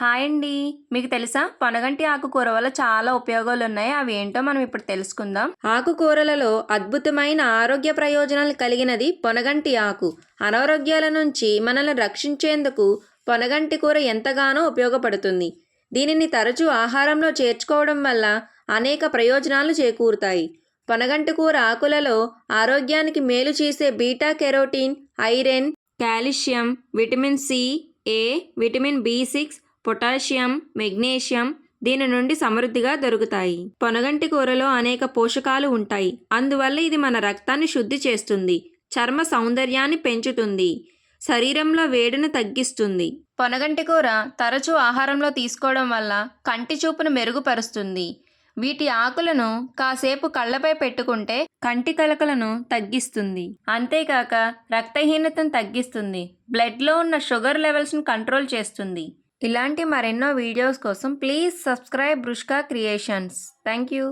Hi అండి. మీకు తెలుసా? పొనగంటి ఆకుకూర వల్ల చాలా ఉపయోగాలు ఉన్నాయి అవి ఏంటో మనం ఇప్పుడు తెలుసుకుందాం. ఆకుకూరలలో అద్భుతమైన ఆరోగ్య ప్రయోజనాలు కలిగినది పొనగంటి ఆకు. అనారోగ్యాల నుంచి మనల్ని రక్షించేందుకు పొనగంటి కూర ఎంతగానో ఉపయోగపడుతుంది. దీనిని తరచూ ఆహారంలో చేర్చుకోవడం వల్ల అనేక ప్రయోజనాలు చేకూరుతాయి. పొనగంటి కూర ఆకులలో ఆరోగ్యానికి మేలు చేసే beta carotene iron calcium vitamin C A vitamin B six potassium magnesium దీని నుండి సమృద్ధిగా దొరుకుతాయి. పొనగంటి కూరలో అనేక పోషకాలు ఉంటాయి. అందువల్ల ఇది మన రక్తాన్ని శుద్ధి చేస్తుంది. చర్మ సౌందర్యాన్ని పెంచుతుంది. శరీరంలో వేడిని తగ్గిస్తుంది. పొనగంటి కూర తరచూ ఆహారంలో తీసుకోవడం వల్ల కంటి చూపును మెరుగుపరుస్తుంది. వీటి ఆకులను కాసేపు కళ్ళపై పెట్టుకుంటే కంటి కలకలను తగ్గిస్తుంది. అంతేకాక రక్తహీనతను తగ్గిస్తుంది. బ్లడ్లో ఉన్న షుగర్ లెవెల్స్ను కంట్రోల్ చేస్తుంది. ఇలాంటి మరెన్నో వీడియోస్ కోసం please subscribe బృష్కా creations. Thank you